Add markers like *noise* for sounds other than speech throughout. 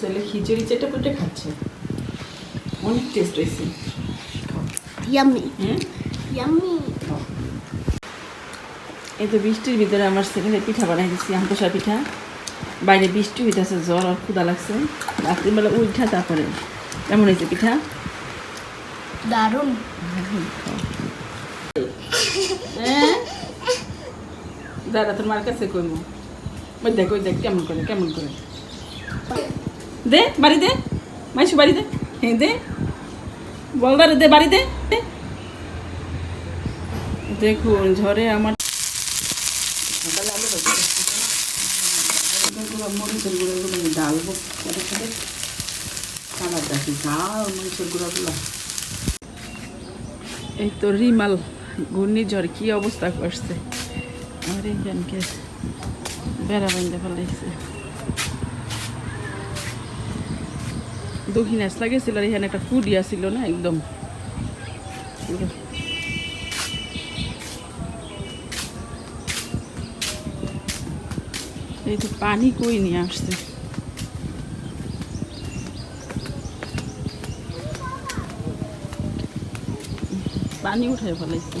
ছেলে খিচুড়ি চেটে পুটে খাচ্ছে। অনেক টেস্ট হয়েছে। হ্যাঁ এই তো বৃষ্টির ভিতরে আমার ছেলে পিঠা বানাই দিচ্ছি আন্তসা পিঠা। বাইরে বৃষ্টি হইতেছে জ্বর আর ক্ষুদা লাগছে। রাত্রিবেলা উঠা তারপরে কেমন হয়েছে পিঠা। দারুণ। *laughs* হ্যাঁ? দাদা, তোর মার কাছে কইমু। ওই দেখ ওই দেখ, কেমন করে কেমন করে। দে, বাড়ি দে। মাইশু বাড়ি দে। হ্যাঁ দে। বলদারে দে, বাড়ি দে। দেখুন ঝড়ে আমার এই তো রিমাল, ঘূর্ণিঝড়, কি অবস্থা করছে? আমার এই জনকে বেড়া বাইন্দে ফেলাইছে দক্ষিণ আসলা গেছিল আর এখানে একটা ফুডিয়া ছিল না একদম। এই তো পানি কই নিয়ে আসছে। পানি উঠায় ফেলাইছে।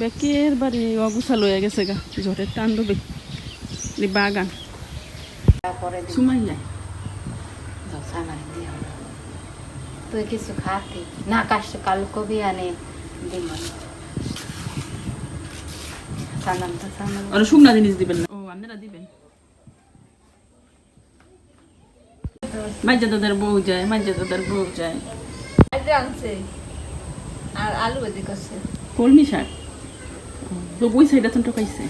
বেকের বাড়ি অগুছা লয়ে গেছে গা ঝড়ের তাণ্ডবে। এই বাগান। সুমাই যায় তুই কিছু খাতি? না কাশ কাল কবি আনে আর শুকনা জিনিস দিবেন না। ও আপনারা দিবেন। মাঝে দাদার বউ যায় মাঝে দাদার বউ যায়। আনছে। আর আলু এদিক আছে। কলমি শাক? তো বই সাইডা তো টোকাইছে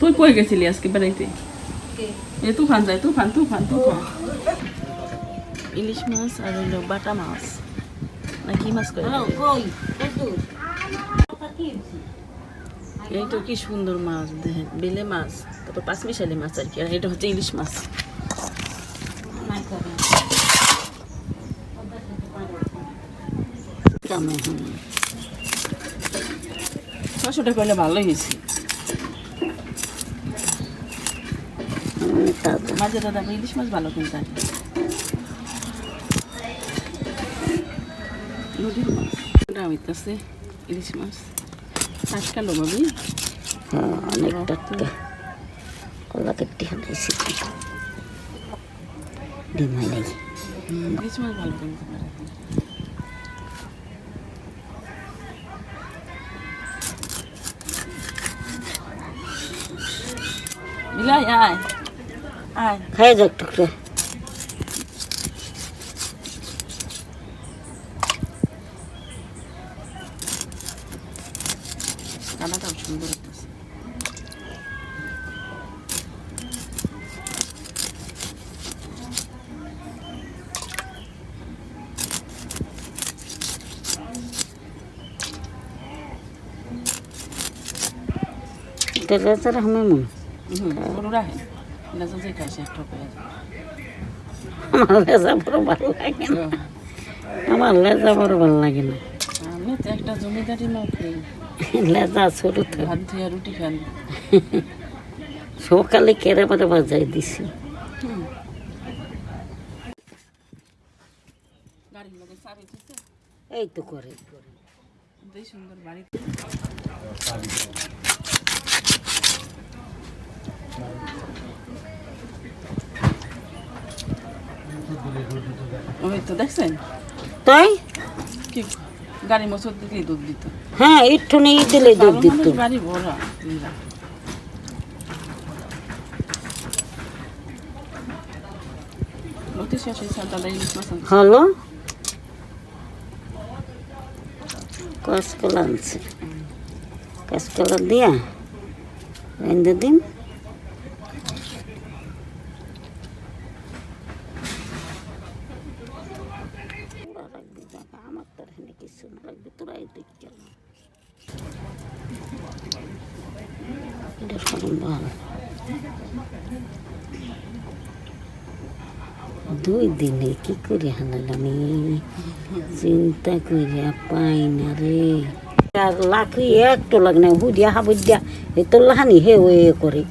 তুই কই গেছিলি আজকে বেড়াইতে? এ তুফান যায় তুফান তুফান তুফান। ইলিশ মাছ আর হইল বাটা মাছ। না কি মাছ করে কই? এই তো কি সুন্দর মাছ দেখেন বেলে মাছ তারপর পাঁচমিশালি মাছ আর কি আর এটা হচ্ছে ইলিশ মাছ। ছশো টাকা হলে ভালোই হয়েছে। মাঝে দাদা ইলিশ মাছ ভালো কিনতে নদীর মাছ। হইতেছে ইলিশ মাছ। টাটকা লো ভাবি। অনেক টাটকা। কলা কেটে হানাইছি ডিম হয় নাই ইলিশ মাছ ভালো কিনতে মিলাই আয় আয়। খাই যাক টুকরা। কালারটাও সুন্দর হইতেছে। এটা লেজা আমার লেজা বড় ভালো লাগে না। লেজা লাগে না লেজা ছোট তো। সকালে কেড়ে পরে বাজাই দিছি। এই তো করে। করে সুন্দর বাড়ি ওই তো দেখছেন? তাই? কি গাড়ি মোচর দিলেই দুধ দিত। হ্যাঁ একটু নেই দিলে দুধ দিত। ভরা কাঁচকলা আনছে। কাঁচকলা দিয়া দিন তোরা রাখবি জায়গা, আমার তো এখানে কিছু রাখবি তোরাই দেখ কেন দুই দিনে কি করে হানালাম চিন্তা করিয়া পাই না রে আর লাকড়ি একটু লাগ না হুদিয়া হাবুদিয়া এ তো লাহানি হে ওয়ে করে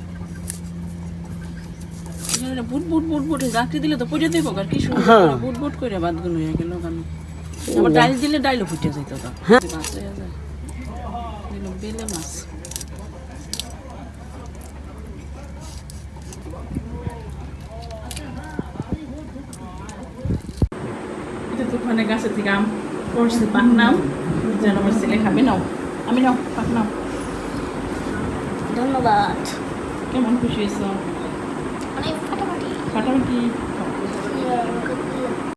বুট বুট বুট বুট জাকরি দিলে তো পড়ে দেবো আর কি হ্যাঁ। বুট বুট করে বাদগুলো হয়ে গেল কেন আবার ডাইল দিলে ডাইলও ফুটে যেত তো হ্যাঁ। বেলে মাছ ওখানে গাছের থেকে আম পড়ছে পাক নাও। যেন আমার ছেলে খাবে নাও। আমি নাও পাক নাও। ধন্যবাদ। কেমন খুশি হয়েছ? ফাটাফাটি। ফাটাফাটি।